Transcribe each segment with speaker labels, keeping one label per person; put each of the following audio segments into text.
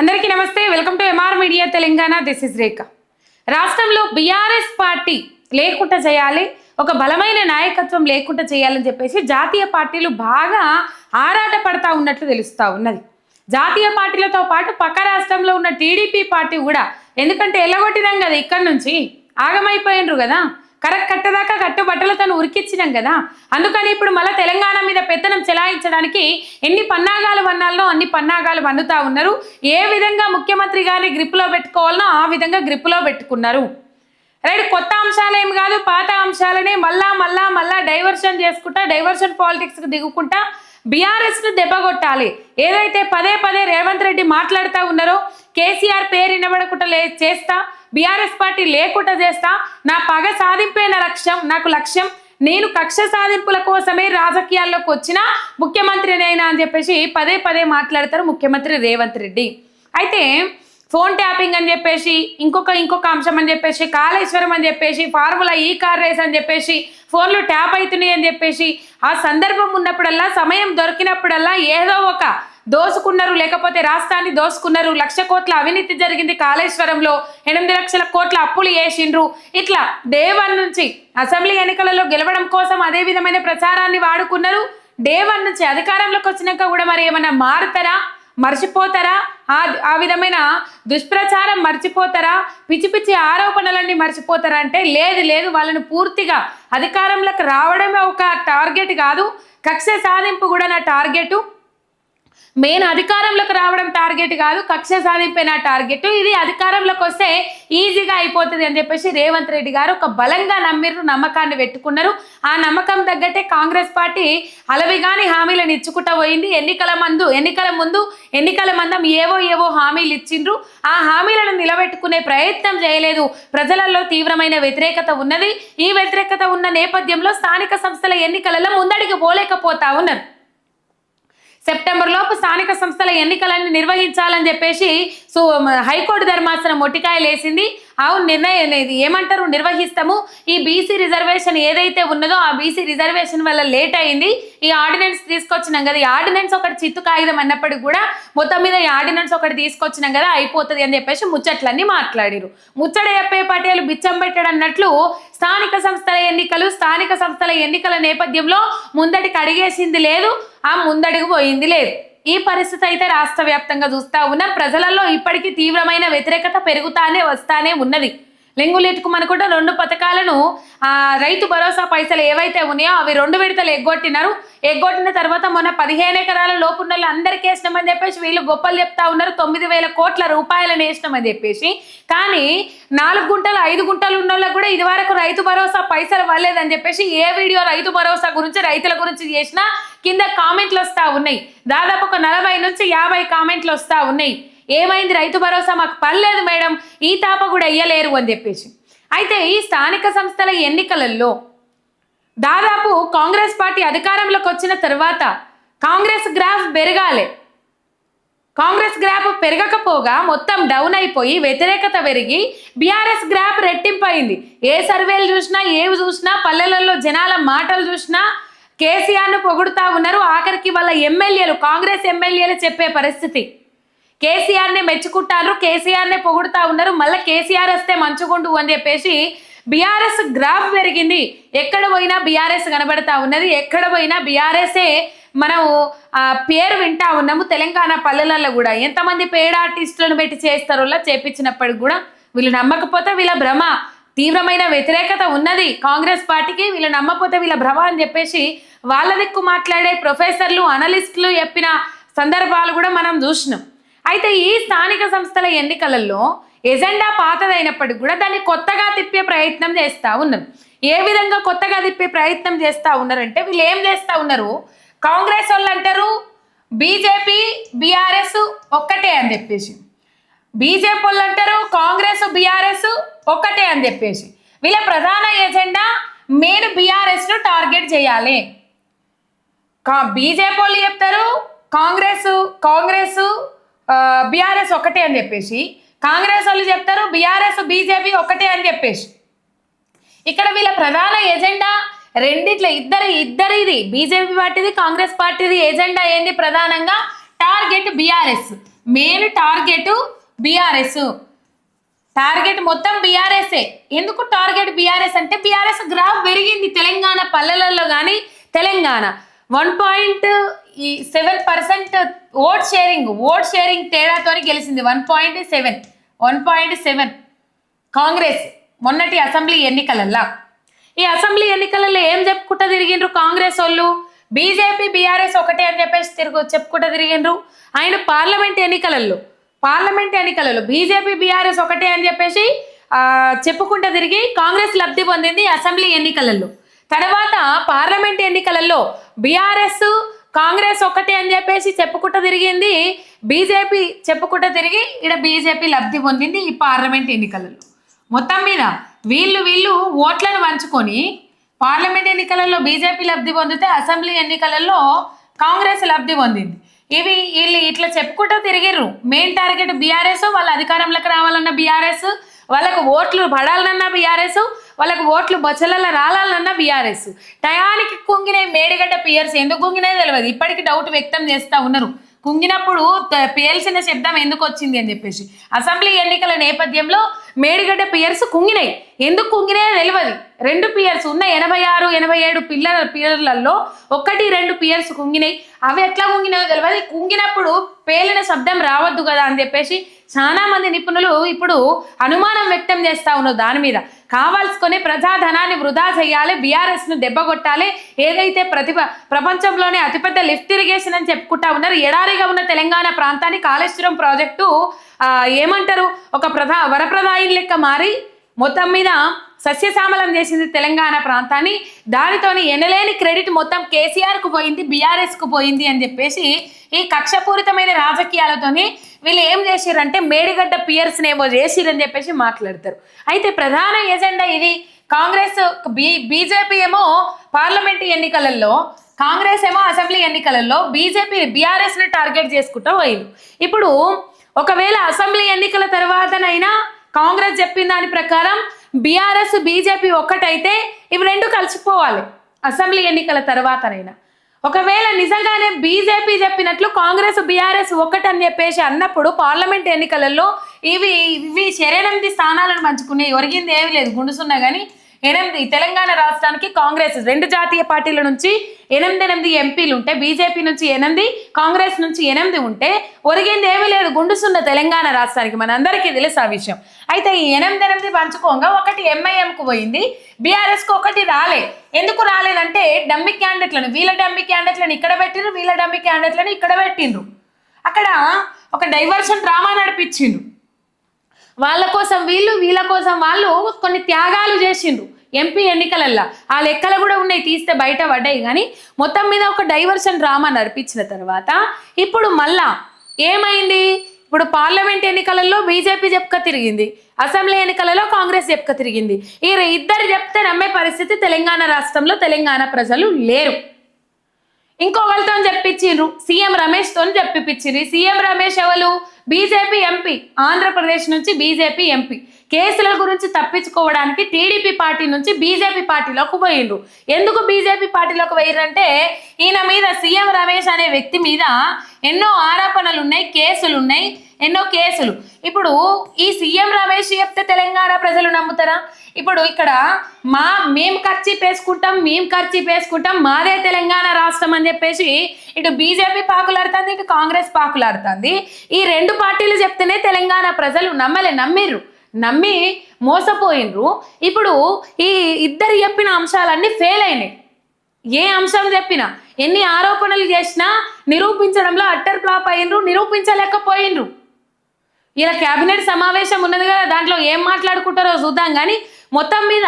Speaker 1: అందరికీ నమస్తే. Welcome to MR media Telangana. This is Rekha రాష్ట్రంలో బీఆర్ఎస్ పార్టీ లేకుండా చేయాలి ఒక బలమైన నాయకత్వం లేకుండా చేయాలని చెప్పేసి జాతీయ పార్టీలు బాగా ఆరాట పడతా ఉన్నట్లు తెలుస్తూ ఉన్నది. జాతీయ పార్టీలతో పాటు పక్క రాష్ట్రంలో ఉన్న టీడీపీ పార్టీ కూడా ఎందుకంటే ఎల్లగొట్టినాం కదా ఇక్కడి నుంచి? ఆగమైపోయినరు కదా? కరెక్ట్ కట్టదాకా కట్టుబట్టలతో ఉరికిచ్చినాం కదా. అందుకని ఇప్పుడు మళ్ళీ తెలంగాణ మీద పెత్తనం చెలాయించడానికి ఎన్ని పన్నాగాలు వన్నాలనో అన్ని పన్నాగాలు వన్నుతా ఉన్నారు. ఏ విధంగా ముఖ్యమంత్రి గారిని గ్రిప్లో పెట్టుకోవాలనో ఆ విధంగా గ్రిప్లో పెట్టుకున్నారు. రైట్ కొత్త అంశాలు ఏమి కాదు పాత అంశాలనే మళ్ళా మళ్ళా మళ్ళా డైవర్షన్ చేసుకుంటా డైవర్షన్ పాలిటిక్స్కి దిగుకుంటా బీఆర్ఎస్ను దెబ్బగొట్టాలి ఏదైతే పదే పదే రేవంత్ రెడ్డి మాట్లాడుతూ ఉన్నారో కేసీఆర్ పేరు వినబడకుండా చేస్తా బీఆర్ఎస్ పార్టీ లేకుండా చేస్తా. నా పగ సాధింపే నా లక్ష్యం నాకు లక్ష్యం నేను కక్ష సాధింపుల కోసమే రాజకీయాల్లోకి వచ్చిన ముఖ్యమంత్రినైనా అని చెప్పేసి పదే పదే మాట్లాడతారు ముఖ్యమంత్రి రేవంత్ రెడ్డి. అయితే ఫోన్ ట్యాపింగ్ అని చెప్పేసి ఇంకొక ఇంకొక అంశం అని చెప్పేసి కాళేశ్వరం అని చెప్పేసి ఫార్ములా ఈ కార్ రేస్ అని చెప్పేసి ఫోన్లు ట్యాప్ అవుతున్నాయి అని చెప్పేసి ఆ సందర్భం ఉన్నప్పుడల్లా సమయం దొరికినప్పుడల్లా ఏదో ఒక దోసుకున్నారు లేకపోతే రాష్ట్రాన్ని దోసుకున్నారు. లక్ష కోట్ల అవినీతి జరిగింది కాళేశ్వరంలో. ఎనిమిది లక్షల కోట్ల అప్పులు వేసిండ్రు ఇట్లా డే వన్ నుంచి అసెంబ్లీ ఎన్నికలలో గెలవడం కోసం అదే విధమైన ప్రచారాన్ని వాడుకున్నారు. డే వన్ నుంచి అధికారంలోకి వచ్చినాక కూడా మరి ఏమైనా మారుతారా? మర్చిపోతారా? ఆ ఆ విధమైన దుష్ప్రచారం మర్చిపోతారా? పిచ్చి పిచ్చి ఆరోపణలన్నీ మర్చిపోతారా అంటే లేదు లేదు. వాళ్ళని పూర్తిగా అధికారంలోకి రావడమే ఒక టార్గెట్ కాదు. కక్ష సాధింపు కూడా నా టార్గెట్. మెయిన్ అధికారంలోకి రావడం టార్గెట్ కాదు కక్ష సాధింపే నా టార్గెట్? ఇది అధికారంలోకి వస్తే ఈజీగా అయిపోతుంది అని చెప్పేసి రేవంత్ రెడ్డి గారు ఒక బలంగా నమ్మిర్రు నమ్మకాన్ని పెట్టుకున్నారు ఆ నమ్మకం తగ్గట్టే కాంగ్రెస్ పార్టీ అలవిగాని హామీలను ఇచ్చుకుంటా పోయింది. ఎన్నికల మందు ఎన్నికల ముందు ఎన్నికల మందం ఏవో ఏవో హామీలు ఇచ్చిండ్రు. ఆ హామీలను నిలబెట్టుకునే ప్రయత్నం చేయలేదు. ప్రజలలో తీవ్రమైన వ్యతిరేకత ఉన్నది. ఈ వ్యతిరేకత ఉన్న నేపథ్యంలో స్థానిక సంస్థల ఎన్నికలలో ముందడికి పోలేకపోతా ఉన్నారు. సెప్టెంబర్ లోపు స్థానిక సంస్థల ఎన్నికలన్నీ నిర్వహించాలని చెప్పేసి సో హైకోర్టు ధర్మాసనం మొట్టికాయలు వేసింది అవును నిర్ణయం అనేది. ఏమంటారు? నిర్వహిస్తాము. ఈ బీసీ రిజర్వేషన్ ఏదైతే ఉన్నదో ఆ బీసీ రిజర్వేషన్ వల్ల లేట్ అయింది. ఈ ఆర్డినెన్స్ తీసుకొచ్చినాం కదా. ఈ ఆర్డినెన్స్ ఒకటి చిత్తు కాగితం అన్నప్పటికీ కూడా మొత్తం మీద ఈ ఆర్డినెన్స్ ఒకటి తీసుకొచ్చినాం కదా అయిపోతుంది అని చెప్పేసి ముచ్చట్లన్నీ మాట్లాడిరు ముచ్చట చెప్పే పటేలు బిచ్చం పెట్టాడు అన్నట్లు స్థానిక సంస్థల ఎన్నికలు స్థానిక సంస్థల ఎన్నికల నేపథ్యంలో ముందటికి అడిగేసింది లేదు ఆ ముందడుగు పోయింది లేదు. ఈ పరిస్థితి అయితే రాష్ట్ర వ్యాప్తంగా చూస్తా ఉన్న ప్రజలలో ఇప్పటికీ తీవ్రమైన వ్యతిరేకత పెరుగుతానే వస్తానే ఉన్నది. లెంగులెట్టుకు మనకుంటే రెండు పథకాలను రైతు భరోసా పైసలు ఏవైతే ఉన్నాయో అవి రెండు విడతలు ఎగ్గొట్టినారు. ఎగ్గొట్టిన తర్వాత మొన్న పదిహేను ఎకరాల లోపు ఉన్న వాళ్ళు అందరికీ వేసినామని చెప్పేసి వీళ్ళు గొప్పలు చెప్తా ఉన్నారు. తొమ్మిది వేల కోట్ల రూపాయలను వేసినామని చెప్పేసి. కానీ నాలుగు గుంటలు ఐదు గుంటలు ఉన్న వాళ్ళకి కూడా ఇదివరకు రైతు భరోసా పైసలు వల్లేదని చెప్పేసి ఏ వీడియో రైతు భరోసా గురించి రైతుల గురించి చేసినా కింద కామెంట్లు వస్తా ఉన్నాయి. దాదాపు ఒక నలభై నుంచి యాభై కామెంట్లు వస్తా ఉన్నాయి. ఏమైంది? రైతు భరోసా మాకు పర్లేదు మేడం. ఈ తాప కూడా ఇయ్యలేరు అని చెప్పేసి. అయితే ఈ స్థానిక సంస్థల ఎన్నికలలో దాదాపు కాంగ్రెస్ పార్టీ అధికారంలోకి వచ్చిన తర్వాత కాంగ్రెస్ గ్రాఫ్ పెరగాలి. కాంగ్రెస్ గ్రాఫ్ పెరగకపోగా మొత్తం డౌన్ అయిపోయి వ్యతిరేకత పెరిగి బీఆర్ఎస్ గ్రాఫ్ రెట్టింపైంది. ఏ సర్వేలు చూసినా ఏవి చూసినా పల్లెలలో జనాల మాటలు చూసినా కేసీఆర్ను పొగుడుతా ఉన్నారు. ఆఖరికి వాళ్ళ ఎమ్మెల్యేలు కాంగ్రెస్ ఎమ్మెల్యేలు చెప్పే పరిస్థితి. కేసీఆర్నే మెచ్చుకుంటారు కేసీఆర్నే పొగుడుతా ఉన్నారు మళ్ళీ కేసీఆర్ వస్తే మంచుగుండు అని చెప్పేసి బీఆర్ఎస్ గ్రాఫ్ పెరిగింది. ఎక్కడ పోయినా బీఆర్ఎస్ కనబడతా ఉన్నది ఎక్కడ పోయినా బీఆర్ఎస్ఏ మనం ఆ పేరు వింటా ఉన్నాము. తెలంగాణ పల్లెలలో కూడా ఎంతమంది పేడ ఆర్టిస్టులను పెట్టి చేస్తారో చేపించినప్పటికి కూడా వీళ్ళు నమ్మకపోతే వీళ్ళ భ్రమ. తీవ్రమైన వ్యతిరేకత ఉన్నది కాంగ్రెస్ పార్టీకి వీళ్ళు నమ్మకపోతే వీళ్ళ భ్రమ అని చెప్పేసి వాళ్ళ దిక్కు మాట్లాడే ప్రొఫెసర్లు అనలిస్టులు చెప్పిన సందర్భాలు కూడా మనం చూసినాం. అయితే ఈ స్థానిక సంస్థల ఎన్నికలలో ఎజెండా పాతదైనప్పటికీ కూడా దాన్ని కొత్తగా తిప్పే ప్రయత్నం చేస్తూ ఉన్నారు. ఏ విధంగా కొత్తగా తిప్పే ప్రయత్నం చేస్తూ ఉన్నారంటే వీళ్ళు ఏం చేస్తూ ఉన్నారు? కాంగ్రెస్ వాళ్ళు అంటారు బీజేపీ బీఆర్ఎస్ ఒక్కటే అని చెప్పేసి. బీజేపీ వాళ్ళు అంటారు కాంగ్రెస్ బీఆర్ఎస్ ఒక్కటే అని చెప్పేసి. వీళ్ళ ప్రధాన ఎజెండా మెయిన్ బీఆర్ఎస్ను టార్గెట్ చేయాలి. కా బీజేపీ వాళ్ళు చెప్తారు కాంగ్రెస్ కాంగ్రెస్ బీఆర్ఎస్ ఒకటే అని చెప్పేసి. కాంగ్రెస్ వాళ్ళు చెప్తారు బీఆర్ఎస్ బీజేపీ ఒకటే అని చెప్పేసి. ఇక్కడ వీళ్ళ ప్రధాన ఎజెండా రెండిట్ల ఇద్దరు ఇద్దరిది బీజేపీ పార్టీది కాంగ్రెస్ పార్టీది ఎజెండా ఏంది ప్రధానంగా? Target BRS. Main target BRS. Target మొత్తం బీఆర్ఎస్ఏ. ఎందుకు టార్గెట్ బీఆర్ఎస్ అంటే బీఆర్ఎస్ గ్రాఫ్ పెరిగింది తెలంగాణ పల్లెలలో కానీ తెలంగాణ. వన్ పాయింట్ ఈ seven percent vote sharing vote sharing తేడాతో గెలిచింది. One point seven one point seven Congress మొన్నటి అసెంబ్లీ ఎన్నికలల్లా. ఈ అసెంబ్లీ ఎన్నికలలో ఏం చెప్పుకుంటూ తిరిగిండ్రు కాంగ్రెస్ వాళ్ళు? బీజేపీ బీఆర్ఎస్ ఒకటే అని చెప్పేసి తిరుగు చెప్పుకుంటూ తిరిగిండ్రు. ఆయన పార్లమెంట్ ఎన్నికలలో పార్లమెంట్ ఎన్నికలలో బీజేపీ బీఆర్ఎస్ ఒకటే అని చెప్పేసి చెప్పుకుంటూ తిరిగి కాంగ్రెస్ లబ్ధి పొందింది అసెంబ్లీ ఎన్నికలలో తర్వాత పార్లమెంట్ ఎన్నికలలో బీఆర్ఎస్ కాంగ్రెస్ ఒక్కటే అని చెప్పేసి చెప్పుకుంట తిరిగింది. బీజేపీ చెప్పుకుంట తిరిగి ఇక్కడ బీజేపీ లబ్ధి పొందింది ఈ పార్లమెంట్ ఎన్నికలలో. మొత్తం మీద వీళ్ళు వీళ్ళు ఓట్లను పంచుకొని పార్లమెంట్ ఎన్నికలలో బీజేపీ లబ్ధి పొందితే అసెంబ్లీ ఎన్నికలలో కాంగ్రెస్ లబ్ధి పొందింది. ఇవి వీళ్ళు ఇట్లా చెప్పుకుంటూ తిరిగిర్రు. మెయిన్ టార్గెట్ బీఆర్ఎస్ వాళ్ళ అధికారంలోకి రావాలన్న బీఆర్ఎస్ వాళ్ళకు ఓట్లు పడాలన్న బీఆర్ఎస్ వాళ్ళకు ఓట్లు బొచ్చలలో రాలాలన్నా బీఆర్ఎస్ టయానికి కుంగిన మేడిగడ్డ పియర్స్ ఎందుకు కుంగినాయో తెలియదు ఇప్పటికీ డౌట్ వ్యక్తం చేస్తూ ఉన్నారు. కుంగినప్పుడు పేల్చిన శబ్దం ఎందుకు వచ్చింది అని చెప్పేసి. అసెంబ్లీ ఎన్నికల నేపథ్యంలో మేడిగడ్డ పియర్స్ కుంగినాయి. ఎందుకు కుంగినాయో తెలియదు రెండు పియర్స్ ఉన్న ఎనభై ఆరు ఎనభై ఏడు పిల్లల పియర్లలో ఒకటి రెండు పియర్స్ కుంగినాయి. అవి ఎట్లా కుంగినాయో తెలియదు కుంగినప్పుడు పేలిన శబ్దం రావద్దు కదా అని చెప్పేసి చాలా మంది నిపుణులు ఇప్పుడు అనుమానం వ్యక్తం చేస్తా ఉన్నారు దాని మీద. కావాల్సుకొని ప్రజాధనాన్ని వృధా చేయాలి బీఆర్ఎస్ను దెబ్బ కొట్టాలి ఏదైతే ప్రతిభ ప్రపంచంలోనే అతిపెద్ద లిఫ్ట్ ఇరిగేషన్ అని చెప్పుకుంటా ఉన్నారు. ఎడారిగా ఉన్న తెలంగాణ ప్రాంతాన్ని కాళేశ్వరం ప్రాజెక్టు ఏమంటారు? ఒక ప్రధా వరప్రదాయం లెక్క మారి మొత్తం మీద సస్యశ్యామలం చేసింది తెలంగాణ ప్రాంతాన్ని. దానితోని ఎనలేని క్రెడిట్ మొత్తం కేసీఆర్కు పోయింది బీఆర్ఎస్కు పోయింది అని చెప్పేసి ఈ కక్షపూరితమైన రాజకీయాలతోని వీళ్ళు ఏం చేసిరంటే మేడిగడ్డ పియర్స్ ఏమో చేసిరని చెప్పేసి మాట్లాడతారు. అయితే ప్రధాన ఎజెండా ఇది. కాంగ్రెస్ బీ బీజేపీ ఏమో పార్లమెంట్ ఎన్నికలలో కాంగ్రెస్ ఏమో అసెంబ్లీ ఎన్నికలలో బీజేపీ బీఆర్ఎస్ని టార్గెట్ చేసుకుంటూ పోయింది. ఇప్పుడు ఒకవేళ అసెంబ్లీ ఎన్నికల తర్వాతనైనా కాంగ్రెస్ చెప్పిన దాని ప్రకారం బీఆర్ఎస్ బీజేపీ ఒక్కటైతే ఇవి రెండు కలిసిపోవాలి అసెంబ్లీ ఎన్నికల తర్వాతనైనా. ఒకవేళ నిజంగానే బీజేపీ చెప్పినట్లు కాంగ్రెస్ బీఆర్ఎస్ ఒక్కటని చెప్పేసి అన్నప్పుడు పార్లమెంట్ ఎన్నికలలో ఇవి ఇవి శరణెనిమిది స్థానాలను పంచుకునే ఒరిగింది ఏమి లేదు గుండుసున్నా కానీ ఎనిమిది తెలంగాణ రాష్ట్రానికి కాంగ్రెస్. రెండు జాతీయ పార్టీల నుంచి ఎనిమిది ఎనిమిది ఎంపీలు ఉంటే బీజేపీ నుంచి ఎనిమిది కాంగ్రెస్ నుంచి ఎనిమిది ఉంటే ఒరిగింది ఏమీ లేదు గుండుసున్న తెలంగాణ రాష్ట్రానికి మనందరికీ తెలుసు ఆ విషయం. అయితే ఈ ఎనిమిది ఎనిమిది పంచుకోగా ఒకటి ఎంఐఎంకు పోయింది బీఆర్ఎస్కు ఒకటి రాలే. ఎందుకు రాలేదంటే డమ్మి క్యాండిడేట్లను వీళ్ళ డమ్మి క్యాండిడేట్లను ఇక్కడ పెట్టిండ్రు వీళ్ళ డమ్మి క్యాండిడేట్లను ఇక్కడ పెట్టిండ్రు. అక్కడ ఒక డైవర్షన్ డ్రామా నడిపించిండ్రు. వాళ్ళ కోసం వీళ్ళు వీళ్ళ కోసం వాళ్ళు కొన్ని త్యాగాలు చేసిండ్రు ఎంపీ ఎన్నికలల్లో. ఆ లెక్కలు కూడా ఉన్నాయి తీస్తే బయట పడ్డాయి. కానీ మొత్తం మీద ఒక డైవర్షన్ డ్రామా నడిపించిన తర్వాత ఇప్పుడు మళ్ళా ఏమైంది? ఇప్పుడు పార్లమెంట్ ఎన్నికలలో బీజేపీ చెప్పుక తిరిగింది అసెంబ్లీ ఎన్నికలలో కాంగ్రెస్ చెప్పుక తిరిగింది. ఈ ఇద్దరు చెప్తే నమ్మే పరిస్థితి తెలంగాణ రాష్ట్రంలో తెలంగాణ ప్రజలు లేరు. ఇంకో వాళ్ళతో చెప్పించిండ్రు సీఎం రమేష్తో చెప్పిపించిండ్రు సీఎం రమేష్ ఎవరు? బీజేపీ ఎంపీ ఆంధ్రప్రదేశ్ నుంచి బీజేపీ ఎంపీ. కేసుల గురించి తప్పించుకోవడానికి టీడీపీ పార్టీ నుంచి బీజేపీ పార్టీలోకి పోయిండ్రు. ఎందుకు బీజేపీ పార్టీలోకి పోయిరంటే ఈయన మీద సీఎం రమేష్ అనే వ్యక్తి మీద ఎన్నో ఆరోపణలు ఉన్నాయి కేసులు ఉన్నాయి ఎన్నో కేసులు. ఇప్పుడు ఈ సీఎం రమేష్ చెప్తే తెలంగాణ ప్రజలు నమ్ముతారా? ఇప్పుడు ఇక్కడ మా మేము ఖర్చు వేసుకుంటాం మేము ఖర్చు వేసుకుంటాం మాదే తెలంగాణ రాష్ట్రం అని చెప్పేసి ఇటు బీజేపీ పాకులాడుతుంది ఇటు కాంగ్రెస్ పాకులాడుతుంది. ఈ రెండు పార్టీలు చెప్తేనే తెలంగాణ ప్రజలు నమ్మలే నమ్మిర్రు. నమ్మి మోసపోయినరు. ఇప్పుడు ఈ ఇద్దరు చెప్పిన అంశాలన్నీ ఫెయిల్ అయినాయి. ఏ అంశం చెప్పినా ఎన్ని ఆరోపణలు చేసినా నిరూపించడంలో అట్టర్ ఫ్లాప్ అయ్యిండ్రు నిరూపించలేకపోయిండ్రు ఇలా కేబినెట్ సమావేశం ఉన్నది కదా దాంట్లో ఏం మాట్లాడుకుంటారో చూద్దాం. కానీ మొత్తం మీద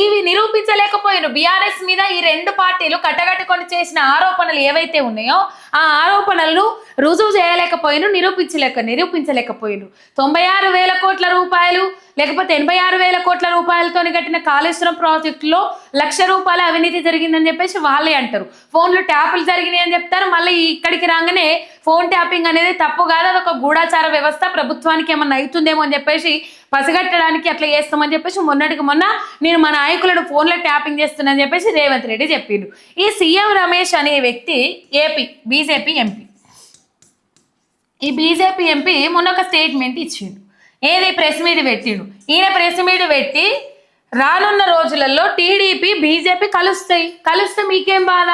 Speaker 1: ఇవి నిరూపించలేకపోయారు బీఆర్ఎస్ మీద ఈ రెండు పార్టీలు కట్టగట్టుకొని చేసిన ఆరోపణలు ఏవైతే ఉన్నాయో ఆ ఆరోపణలను రుజువు చేయలేకపోయిను నిరూపించలేక నిరూపించలేకపోయిను. తొంభై ఆరు వేల కోట్ల రూపాయలు లేకపోతే ఎనభై ఆరు వేల కోట్ల రూపాయలతో కట్టిన కాళేశ్వరం ప్రాజెక్టులో లక్ష రూపాయల అవినీతి జరిగిందని చెప్పేసి వాళ్ళే అంటారు. ఫోన్లు ట్యాపులు జరిగినాయి అని చెప్తారు. మళ్ళీ ఇక్కడికి రాగానే ఫోన్ ట్యాపింగ్ అనేది తప్పు కాదు. అది ఒక గూఢాచార వ్యవస్థ. ప్రభుత్వానికి ఏమన్నా అవుతుందేమో అని చెప్పేసి పసిగట్టడానికి అట్లా చేస్తామని చెప్పేసి మొన్నటికి మొన్న నేను మా నాయకులను ఫోన్లో ట్యాపింగ్ చేస్తున్నానని చెప్పేసి రేవంత్ రెడ్డి చెప్పిండు. ఈ సీఎం రమేష్ అనే వ్యక్తి ఏపీ బీజేపీ ఎంపీ. ఈ బీజేపీ ఎంపీ మొన్న ఒక స్టేట్మెంట్ ఇచ్చిండు. ఏది ప్రెస్ మీట్ పెట్టిండు? ఈయన ప్రెస్ మీట్ పెట్టి రానున్న రోజులలో టీడీపీ బీజేపీ కలుస్తాయి. కలిస్తే మీకేం బాధ?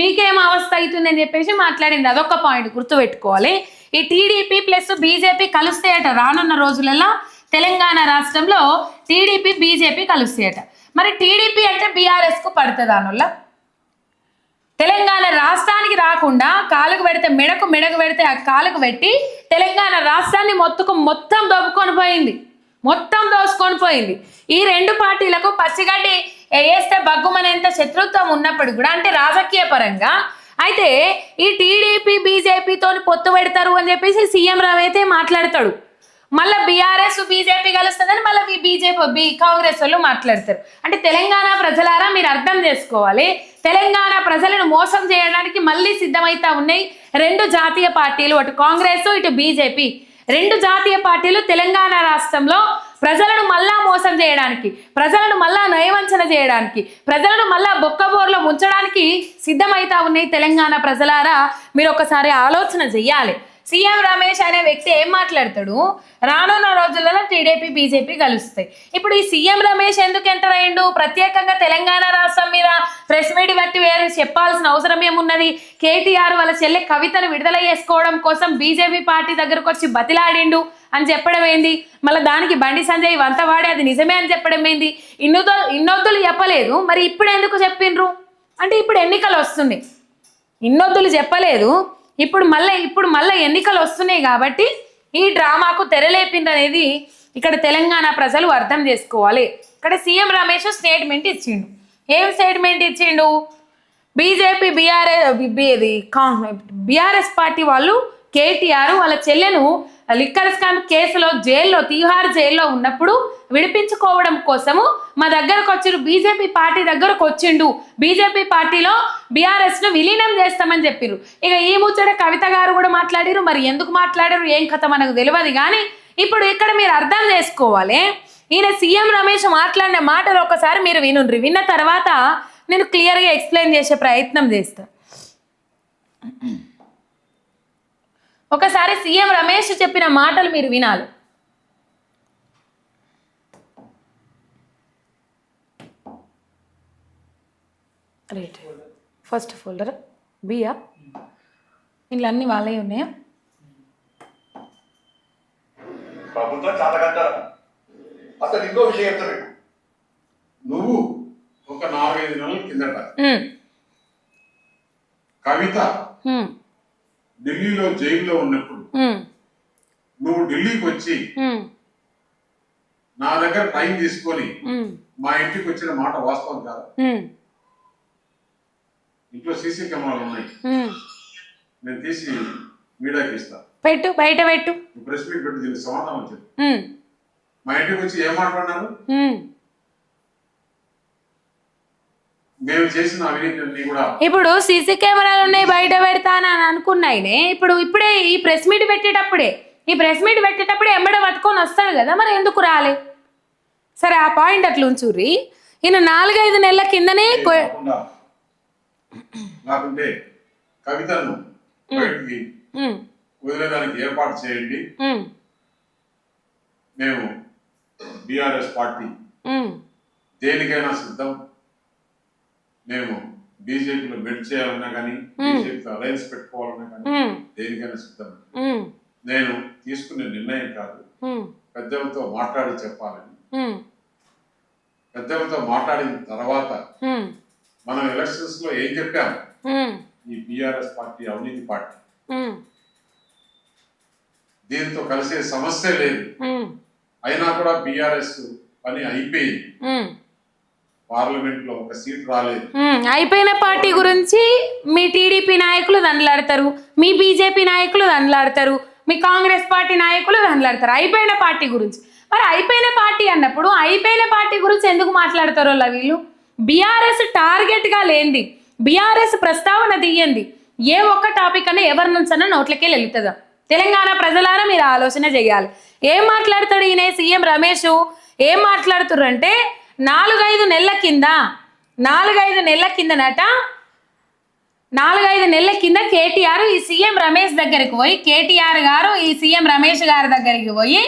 Speaker 1: మీకేం అవస్థ అవుతుంది అని చెప్పేసి మాట్లాడింది అదొక పాయింట్ గుర్తుపెట్టుకోవాలి. ఈ టీడీపీ ప్లస్ బీజేపీ కలుస్తాయట రానున్న రోజులలో. తెలంగాణ రాష్ట్రంలో టీడీపీ బీజేపీ కలుస్తాయట. మరి టీడీపీ అంటే బీఆర్ఎస్కు పడుతుంది దానివల్ల తెలంగాణ రాష్ట్రానికి రాకుండా కాలుకు పెడితే మెడకు మెడకు పెడితే ఆ కాలుకు పెట్టి తెలంగాణ రాష్ట్రాన్ని మొత్తుకు మొత్తం దొబ్బుకొని పోయింది. మొత్తం దోసుకొని పోయింది. ఈ రెండు పార్టీలకు పచ్చిగడ్డి వేస్తే బగ్గుమనేంత శత్రుత్వం ఉన్నప్పుడు కూడా అంటే రాజకీయ పరంగా అయితే ఈ టీడీపీ బీజేపీతో పొత్తు పెడతారు అని చెప్పేసి సీఎం రావు అయితే మాట్లాడతాడు. మళ్ళీ బీఆర్ఎస్ బీజేపీ కలుస్తుందని మళ్ళీ బీజేపీ బీ కాంగ్రెస్ వాళ్ళు మాట్లాడతారు. అంటే తెలంగాణ ప్రజలారా మీరు అర్థం చేసుకోవాలి. తెలంగాణ ప్రజలను మోసం చేయడానికి మళ్ళీ సిద్ధమైతా ఉన్నాయి రెండు జాతీయ పార్టీలు అటు కాంగ్రెస్ ఇటు బీజేపీ. రెండు జాతీయ పార్టీలు తెలంగాణ రాష్ట్రంలో ప్రజలను మళ్ళా మోసం చేయడానికి ప్రజలను మళ్ళా నయవంచన చేయడానికి ప్రజలను మళ్ళా బొక్కబోర్లో ముంచడానికి సిద్ధమైతా ఉన్నాయి తెలంగాణ ప్రజలారా. మీరు ఒకసారి ఆలోచన చెయ్యాలి. సీఎం రమేష్ అనే వ్యక్తి ఏం మాట్లాడతాడు? రానున్న రోజులలో టీడీపీ బీజేపీ కలుస్తాయి. ఇప్పుడు ఈ సీఎం రమేష్ ఎందుకు ఎంటర్ అయ్యిండు? ప్రత్యేకంగా తెలంగాణ రాష్ట్రం మీద ప్రెస్ మీట్ బట్టి వేరే చెప్పాల్సిన అవసరం ఏమున్నది? కేటీఆర్ వాళ్ళ చెల్లె కవితను విడుదల చేసుకోవడం కోసం బీజేపీ పార్టీ దగ్గరకు వచ్చి బతిలాడిండు అని చెప్పడం ఏంది? మళ్ళీ దానికి బండి సంజయ్ వంత వాడి అది నిజమే అని చెప్పడం ఏంది? ఇన్నొద్దు ఇన్నొద్దులు చెప్పలేదు. మరి ఇప్పుడు ఎందుకు చెప్పిండ్రు? అంటే ఇప్పుడు ఎన్నికలు వస్తున్నాయి. ఇన్నొద్దులు చెప్పలేదు. ఇప్పుడు మళ్ళీ ఇప్పుడు మళ్ళీ ఎన్నికలు వస్తున్నాయి కాబట్టి ఈ డ్రామాకు తెరలేపింది అనేది ఇక్కడ తెలంగాణ ప్రజలు అర్థం చేసుకోవాలి. ఇక్కడ సీఎం రమేష్ స్టేట్మెంట్ ఇచ్చిండు. ఏం స్టేట్మెంట్ ఇచ్చిండు? బీజేపీ బీఆర్ఎస్ బీఆర్ఎస్ పార్టీ వాళ్ళు కేటీఆర్ వాళ్ళ చెల్లెను లిక్కర్ స్కామ్ కేసులో జైల్లో తీహార్ జైల్లో ఉన్నప్పుడు విడిపించుకోవడం కోసము మా దగ్గరకు వచ్చిండు. బీజేపీ పార్టీ దగ్గరకు వచ్చిండు. బీజేపీ పార్టీలో బీఆర్ఎస్ను విలీనం చేస్తామని చెప్పిర్రు. ఇక ఈ ముచ్చట కవిత గారు కూడా మాట్లాడారు మరి ఎందుకు మాట్లాడారు ఏం కథ మనకు తెలియదు కానీ ఇప్పుడు ఇక్కడ మీరు అర్థం చేసుకోవాలి. ఈయన సీఎం రమేష్ మాట్లాడిన మాటలు ఒకసారి మీరు వినుండ్రి. విన్న తర్వాత నేను క్లియర్గా ఎక్స్ప్లెయిన్ చేసే ప్రయత్నం చేస్తాను ఒకసారి సీఎం రమేష్ చెప్పిన మాటలు మీరు వినాలి. రైట్. ఫస్ట్ ఫోల్డర్ బియా ఇంట్లో అన్ని వాళ్ళే ఉన్నాయా?
Speaker 2: ప్రభుత్వం చాలగంటారు అసలు ఇంకో విషయం చెప్తాను నువ్వు ఒక నాలుగైదు నెలల కిందట కవిత ఢిల్లీలో జైల్లో ఉన్నప్పుడు నువ్వు ఢిల్లీకి వచ్చి నా దగ్గర టైం తీసుకొని మా ఇంటికి వచ్చిన మాట వాస్తవం కాదు. ఇంట్లో సీసీ కెమెరాలు ఉన్నాయి. నేను తీసి మీడియాకి ఇస్తా.
Speaker 1: పెట్టు బయట పెట్టు.
Speaker 2: ప్రెస్ మీట్ పెట్టి దీనికి సమాధానం వచ్చింది మా ఇంటికి వచ్చి ఏం మాట్లాడినారు? మేము చేసిన అవినీతిని కూడా
Speaker 1: ఇప్పుడు సీసీ కెమెరాలు ఉన్నాయి బయట పెడతాను అని అనుకున్నాయినే. ఇప్పుడు ఇప్పుడే ఈ ప్రెస్ మీట్ పెట్టేటప్పుడే ఈ ప్రెస్ మీట్ పెట్టేటప్పుడే ఎంబడ పట్టుకొని వస్తాడు కదా మరి ఎందుకు రాలే? సరే ఆ పాయింట్ అట్లా ఉంచుర్రి. ఈయన నాలుగైదు నెలల కిందనే
Speaker 2: లేకుంటే కవితను బయటికి వదిలేదానికి ఏర్పాటు చేయండి. మేము. బీఆర్ఎస్ పార్టీ దేనికైనా సిద్ధం. మేము బీజేపీలో బెడ్ చేయాలన్నా కానీ బీజేపీతో అలయన్స్ పెట్టుకోవాలన్నా కానీ దేనికైనా సిద్ధం నేను తీసుకునే నిర్ణయం కాదు. పెద్దలతో మాట్లాడి చెప్పాలని. పెద్దలతో మాట్లాడిన తర్వాత మనం ఎలక్షన్స్లో ఏం చెప్పాము
Speaker 1: ఉమ్,
Speaker 2: ఈ బీఆర్ఎస్ పార్టీ అవినీతి పార్టీ. దీంతో కలిసే సమస్య లేదు. అయినా కూడా బీఆర్ఎస్ పని అయిపోయింది. పార్లమెంట్లో ఒక సీట్ రాలేదు.
Speaker 1: అయిపోయిన పార్టీ గురించి మీ టీడీపీ నాయకులు దండలాడతారు మీ బీజేపీ నాయకులు దండలాడతారు మీ కాంగ్రెస్ పార్టీ నాయకులు దండలాడతారు. అయిపోయిన పార్టీ గురించి. మరి అయిపోయిన పార్టీ అన్నప్పుడు అయిపోయిన పార్టీ గురించి ఎందుకు మాట్లాడతారో అలా వీళ్ళు? బీఆర్ఎస్ టార్గెట్గా లేనిది బీఆర్ఎస్ ప్రస్తావన తీయండి ఏ ఒక్క టాపిక్ అన్నా ఎవరి నుంచన్నా నోట్లకే వెళ్తుందా తెలంగాణ ప్రజలారా మీరు ఆలోచన చేయాలి. ఏం మాట్లాడతాడు ఈయన సీఎం రమేష్? ఏం మాట్లాడుతుర్రంటే అంటే నాలుగైదు నెలల కింద నాలుగైదు నెలల కిందనట నాలుగైదు నెలల కింద కేటీఆర్ ఈ సీఎం రమేష్ దగ్గరికి పోయి కేటీఆర్ గారు ఈ సీఎం రమేష్ గారి దగ్గరికి పోయి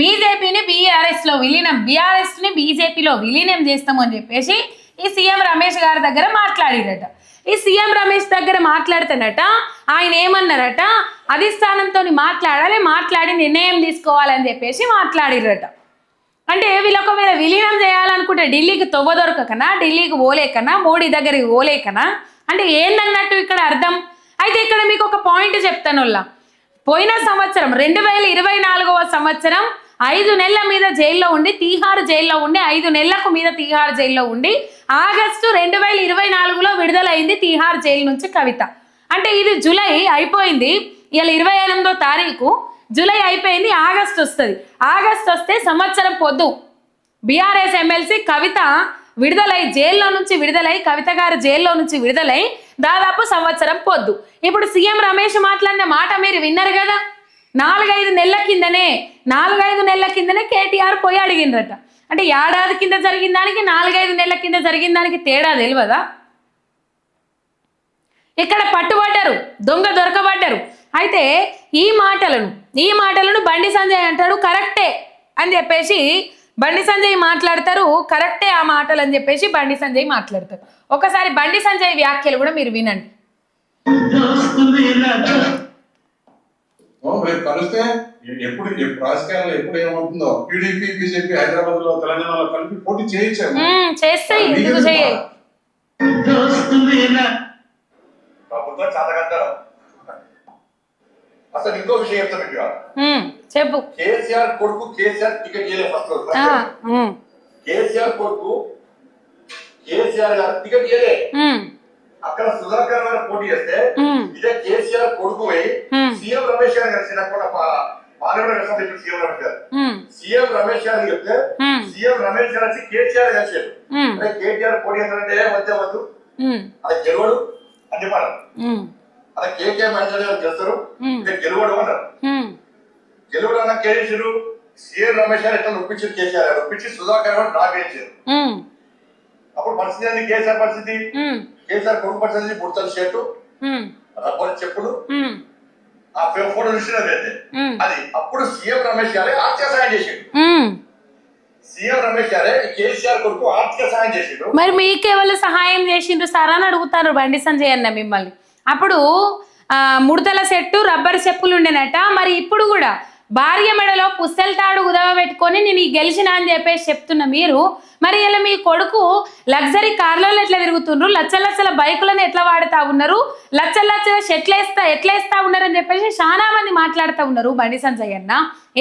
Speaker 1: బీజేపీని బీఆర్ఎస్లో విలీనం బీఆర్ఎస్ని బీజేపీలో విలీనం చేస్తామని చెప్పేసి ఈ సీఎం రమేష్ గారి దగ్గర మాట్లాడిరట. ఈ సీఎం రమేష్ దగ్గర మాట్లాడుతున్నట ఆయన ఏమన్నారట అధిష్టానంతో మాట్లాడాలి మాట్లాడి నిర్ణయం తీసుకోవాలని చెప్పేసి మాట్లాడిరట. అంటే వీళ్ళు ఒకవేళ విలీనం చేయాలనుకుంటే ఢిల్లీకి తొవ్వ దొరకకనా? ఢిల్లీకి ఓలేకనా మోడీ దగ్గరికి ఓలేకనా అంటే ఏందన్నట్టు ఇక్కడ అర్థం? అయితే ఇక్కడ మీకు ఒక పాయింట్ చెప్తాను పోయిన సంవత్సరం రెండు వేల ఇరవై నాలుగవ సంవత్సరం ఐదు నెలల మీద జైల్లో ఉండి తీహార్ జైల్లో ఉండి ఐదు నెలలకు మీద తీహార్ జైల్లో ఉండి ఆగస్టు రెండు వేల ఇరవై నాలుగులో విడుదలైంది తీహార్ జైలు నుంచి కవిత. అంటే ఇది జూలై అయిపోయింది. ఇలా ఇరవై ఎనిమిదో తారీఖు. జూలై అయిపోయింది ఆగస్ట్ వస్తుంది. ఆగస్ట్ వస్తే సంవత్సరం పొద్దు. బీఆర్ఎస్ ఎమ్మెల్సీ కవిత విడుదలై జైల్లో నుంచి విడుదలై కవిత గారు జైల్లో నుంచి విడుదలై దాదాపు సంవత్సరం పొద్దు. ఇప్పుడు సీఎం రమేష్ మాట్లాడిన మాట మీరు విన్నారు కదా? నాలుగైదు నెలల కిందనే నాలుగైదు నెలల కిందనే కేటీఆర్ పోయి అడిగిండ్రట. అంటే ఏడాది కింద జరిగిన దానికి నాలుగైదు నెలల కింద జరిగిన దానికి తేడా తెలియదా ఇక్కడ పట్టుబడ్డారు? దొంగ దొరకబడ్డారు? అయితే ఈ మాటలను ఈ మాటలను బండి సంజయ్ అంటాడు కరెక్టే అని చెప్పేసి బండి సంజయ్ మాట్లాడతారు. కరెక్టే ఆ మాటలు అని చెప్పేసి బండి సంజయ్ మాట్లాడతారు. ఒకసారి బండి సంజయ్ వ్యాఖ్యలు కూడా మీరు వినండి.
Speaker 2: కలిస్తే ఎప్పుడు రాజకీయాల్లో ఎప్పుడు ఏమవుతుందో? టీడీపీ బీజేపీ హైదరాబాద్లో తెలంగాణలో కలిపి పోటీ చేయించాము
Speaker 1: మ్మ్, చేస్తాయి ఎందుకు
Speaker 2: నీకెందుకు
Speaker 1: చేయ
Speaker 2: బాధ?
Speaker 3: ప్రభుత్వం చదగంటారు అసలు ఇంకో విషయం చెప్తా మీకు ఇవాళ.
Speaker 1: చెప్పు.
Speaker 3: కేసీఆర్ కొడుకు కేసీఆర్ టికెట్ చేయలేదు ఫస్ట్
Speaker 1: మ్మ్,
Speaker 3: కేసీఆర్ కొడుకు కేసీఆర్ గారు టికెట్ చేయలే అక్కడ సుధాకర్ గారు పోటీ చేస్తే ఇదే కేసీఆర్ కొడుకు పోయి. సీఎం రమేష్ గారు కూడా పాలమూరు కలిసిన సీఎం రమేష్ గారు. సీఎం రమేష్ గారు చెప్తే. సీఎం రమేష్ గారు వచ్చి కేసీఆర్ కలిసారు కేటీఆర్ పోటీ చేస్తారంటే వద్దే వద్దు? అది గెలవడు అని చెప్పారు అదే కేకే మహేందర్ గారు చేస్తారు. ఇక గెలవడు అన్నారు. గెలువుడు అన్న కేసీఆర్ సీఎం రమేష్ గారు ఎట్లా ఒప్పించారు కేసీఆర్? గారు ఒప్పించి సుధాకర్ గారు డ్రా చేయించారు
Speaker 1: మ్మ్,
Speaker 3: అప్పుడు పరిస్థితి ఏంది? కేసీఆర్ పరిస్థితి? కేసీఆర్ కొడుకు పరిస్థితి బుడతల షర్టు రబ్బర్ చెప్పులు ఆ ఫోటో చూసినది అయితే అది అప్పుడు సీఎం రమేష్ గారే ఆర్థిక సాయం చేసిండు. సీఎం రమేష్ గారే కేసీఆర్ కొడుకు ఆర్థిక సాయం చేసిండు
Speaker 1: మరి మీకెవరు సహాయం చేసిండ్రు సార్ అని అడుగుతారు బండి సంజయ్ అన్న మిమ్మల్ని. అప్పుడు ముడతల సెట్టు రబ్బర్ చెప్పులు ఉండేనట. మరి ఇప్పుడు కూడా భార్య మెడలో పుస్తెల తాడు ఉదవ పెట్టుకొని నేను గెలిచిన అని చెప్పేసి చెప్తున్న మీరు మరి ఇలా మీ కొడుకు లగ్జరీ కార్లలో ఎట్లా తిరుగుతుండ్రు? లచ్చ లచ్చల బైకులను ఎట్లా వాడుతా ఉన్నారు? లచ్చ లచ్చల షెట్లు వేస్తా ఎట్లా వేస్తా ఉన్నారు అని చెప్పేసి చాలా మంది మాట్లాడుతూ ఉన్నారు బండి సంజయ్ అన్న.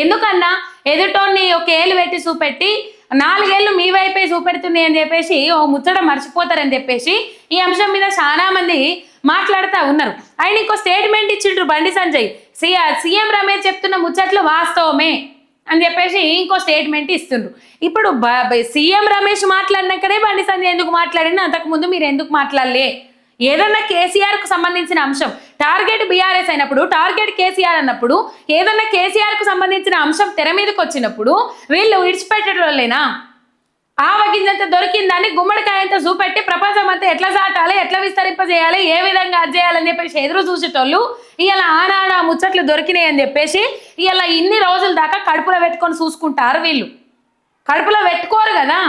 Speaker 1: ఎందుకన్నా? ఎదుటోన్ని ఒక ఏళ్ళు పెట్టి చూపెట్టి నాలుగేళ్ళు మీ వైపే చూపెడుతున్నాయి అని చెప్పేసి ఓ ముచ్చట మర్చిపోతారని చెప్పేసి ఈ అంశం మీద చాలా మంది మాట్లాడుతూ ఉన్నారు. ఆయన ఇంకో స్టేట్మెంట్ ఇచ్చిండ్రు బండి సంజయ్. సీఆర్ సీఎం రమేష్ చెప్తున్న ముచ్చట్లు వాస్తవమే అని చెప్పేసి ఇంకో స్టేట్మెంట్ ఇస్తుండ్రు. ఇప్పుడు బ- బ- సీఎం రమేష్ మాట్లాడినాకనే బండి సంజయ్ ఎందుకు మాట్లాడినా అంతకుముందు మీరు ఎందుకు మాట్లాడలే? ఏదన్నా కేసీఆర్కు సంబంధించిన అంశం. టార్గెట్ బీఆర్ఎస్ అయినప్పుడు టార్గెట్ కేసీఆర్ అన్నప్పుడు ఏదన్నా కేసీఆర్కు సంబంధించిన అంశం తెర మీదకి వచ్చినప్పుడు వీళ్ళు విడిచిపెట్టేటోళ్ళేనా? ఆవగింజంత దొరికిందని గుమ్మడికాయంత చూపెట్టి ప్రపంచం అంతా ఎట్లా సాటాలి ఎట్లా విస్తరింపజేయాలి ఏ విధంగా అది చేయాలని చెప్పేసి ఎదురు చూసేటోళ్ళు ఇవాళ ఆనాడు ఆ ముచ్చట్లు దొరికినాయి అని చెప్పేసి ఇవాళ ఇన్ని రోజుల దాకా కడుపులో పెట్టుకొని చూసుకుంటారు వీళ్ళు. కడుపులో పెట్టుకోరు కదా.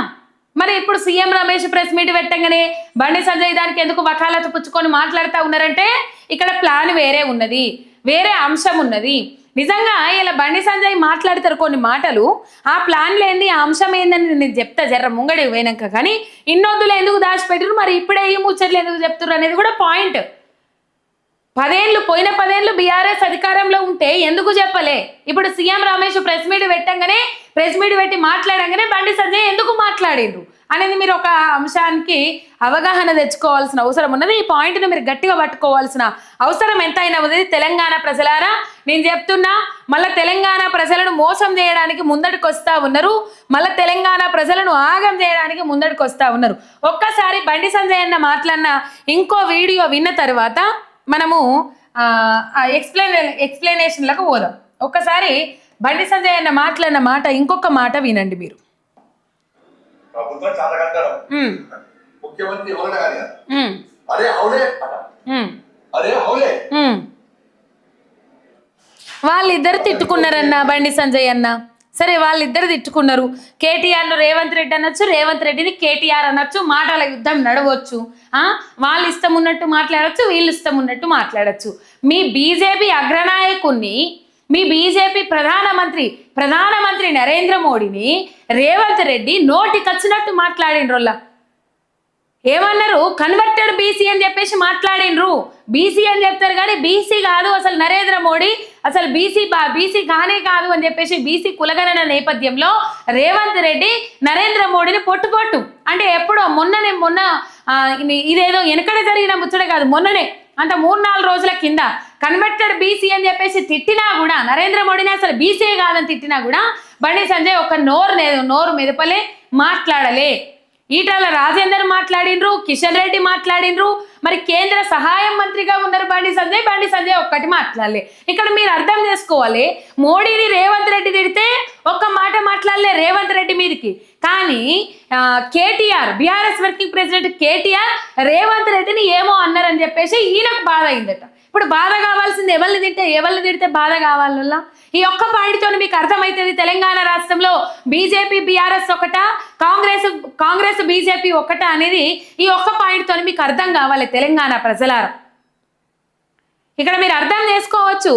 Speaker 1: మరి ఇప్పుడు సీఎం రమేష్ ప్రెస్ మీట్ పెట్టంగానే బండి సంజయ్ దానికి ఎందుకు వకాలత పుచ్చుకొని మాట్లాడుతూ ఉన్నారంటే ఇక్కడ ప్లాన్ వేరే ఉన్నది వేరే అంశం ఉన్నది. నిజంగా ఇలా బండి సంజయ్ మాట్లాడతారు కొన్ని మాటలు. ఆ ప్లాన్ లేని ఆ అంశం ఏందని నేను చెప్తా జర్ర ముంగడి పోయినాక. కానీ ఇన్నొద్దులు ఎందుకు దాచిపెట్టారు మరి ఇప్పుడే ఈ ముచ్చట్లు ఎందుకు చెప్తున్నారు అనేది కూడా పాయింట్ పదేళ్ళు పోయిన పదేళ్ళు బీఆర్ఎస్ అధికారంలో ఉంటే ఎందుకు చెప్పలే? ఇప్పుడు సీఎం రమేష్ ప్రెస్ మీట్ పెట్టంగానే ప్రెస్ మీట్ పెట్టి మాట్లాడంగానే బండి సంజయ్ ఎందుకు మాట్లాడిండ్రు? అనేది మీరు ఒక అంశానికి అవగాహన తెచ్చుకోవాల్సిన అవసరం ఉన్నది. ఈ పాయింట్ను మీరు గట్టిగా పట్టుకోవాల్సిన అవసరం ఎంతైనా ఉంది తెలంగాణ ప్రజలారా నేను చెప్తున్నా మళ్ళీ తెలంగాణ ప్రజలను మోసం చేయడానికి ముందటికి వస్తూ ఉన్నారు. మళ్ళీ తెలంగాణ ప్రజలను ఆగం చేయడానికి ముందటికి వస్తూ ఉన్నారు. ఒక్కసారి బండి సంజయ్ అన్న మాట్లాడిన ఇంకో వీడియో విన్న తర్వాత మనము ఎక్స్ప్లెయిన్ ఎక్స్ప్లెనేషన్లకు పోదాం. ఒక్కసారి బండి సంజయ్ అన్న మాట్లాడిన మాట ఇంకొక మాట వినండి మీరు.
Speaker 3: ప్రభుత్వం చదగంటారు
Speaker 1: ఉమ్,
Speaker 3: ముఖ్యమంత్రి ఎవరు కానీ అరే అదే హౌలే
Speaker 1: ఉమ్. వాళ్ళిద్దరు తిట్టుకున్నారన్న బండి సంజయ్ అన్న. సరే వాళ్ళిద్దరు తిట్టుకున్నారు. కేటీఆర్ను రేవంత్ రెడ్డి అనొచ్చు రేవంత్ రెడ్డిని కేటీఆర్ అనొచ్చు మాటల యుద్ధం నడవచ్చు. ఆ? వాళ్ళు ఇష్టం ఉన్నట్టు మాట్లాడచ్చు వీళ్ళు ఇష్టం ఉన్నట్టు మాట్లాడచ్చు. మీ బీజేపీ అగ్రనాయకుణ్ణి మీ బీజేపీ ప్రధానమంత్రి ప్రధానమంత్రి నరేంద్ర మోడీని రేవంత్ రెడ్డి నోటికొచ్చినట్టు మాట్లాడినరోళ్ళ ఏమన్నారు? కన్వర్టెడ్ బీసీ అని చెప్పేసి మాట్లాడిండ్రు. బీసీ అని చెప్తారు కానీ బీసీ కాదు అసలు నరేంద్ర మోడీ అసలు బీసీ బా బీసీ కానే కాదు అని చెప్పేసి బీసీ కులగణన నేపథ్యంలో రేవంత్ రెడ్డి నరేంద్ర మోడీని పొట్టు పొట్టు అంటే ఎప్పుడో మొన్ననే మొన్న ఇదేదో వెనకడ జరిగిన ముచ్చట కాదు మొన్ననే. అంత మూడు నాలుగు రోజుల కింద కన్వర్టెడ్ బీసీ అని చెప్పేసి తిట్టినా కూడా నరేంద్ర మోడీని అసలు బీసీ కాదని తిట్టినా కూడా బండి సంజయ్ ఒక నోరు నోరు మెదపలే మాట్లాడలే. ఈటల రాజేందర్ మాట్లాడిండ్రు కిషన్ రెడ్డి మాట్లాడిండ్రు మరి కేంద్ర సహాయం మంత్రిగా ఉన్నారు బండి సంజయ్. బండి సంజయ్ ఒక్కటి మాట్లాడలే. ఇక్కడ మీరు అర్థం చేసుకోవాలి మోడీని రేవంత్ రెడ్డి తిడితే ఒక్క మాట మాట్లాడలే రేవంత్ రెడ్డి మీదకి. కానీ KTR BRS working president KTR Revanth రెడ్డిని ఏమో అన్నారని చెప్పేసి ఈయనకు బాధ అయిందట. ఇప్పుడు బాధ కావాల్సింది ఎవరిని తింటే ఎవరిని తిడితే బాధ కావాలల్లా ఈ ఒక్క పాయింట్తో మీకు అర్థమవుతుంది తెలంగాణ రాష్ట్రంలో బీజేపీ బీఆర్ఎస్ ఒకట కాంగ్రెస్ కాంగ్రెస్ బీజేపీ ఒకట అనేది ఈ ఒక్క పాయింట్తో మీకు అర్థం కావాలి తెలంగాణ ప్రజలారా? ఇక్కడ మీరు అర్థం చేసుకోవచ్చు.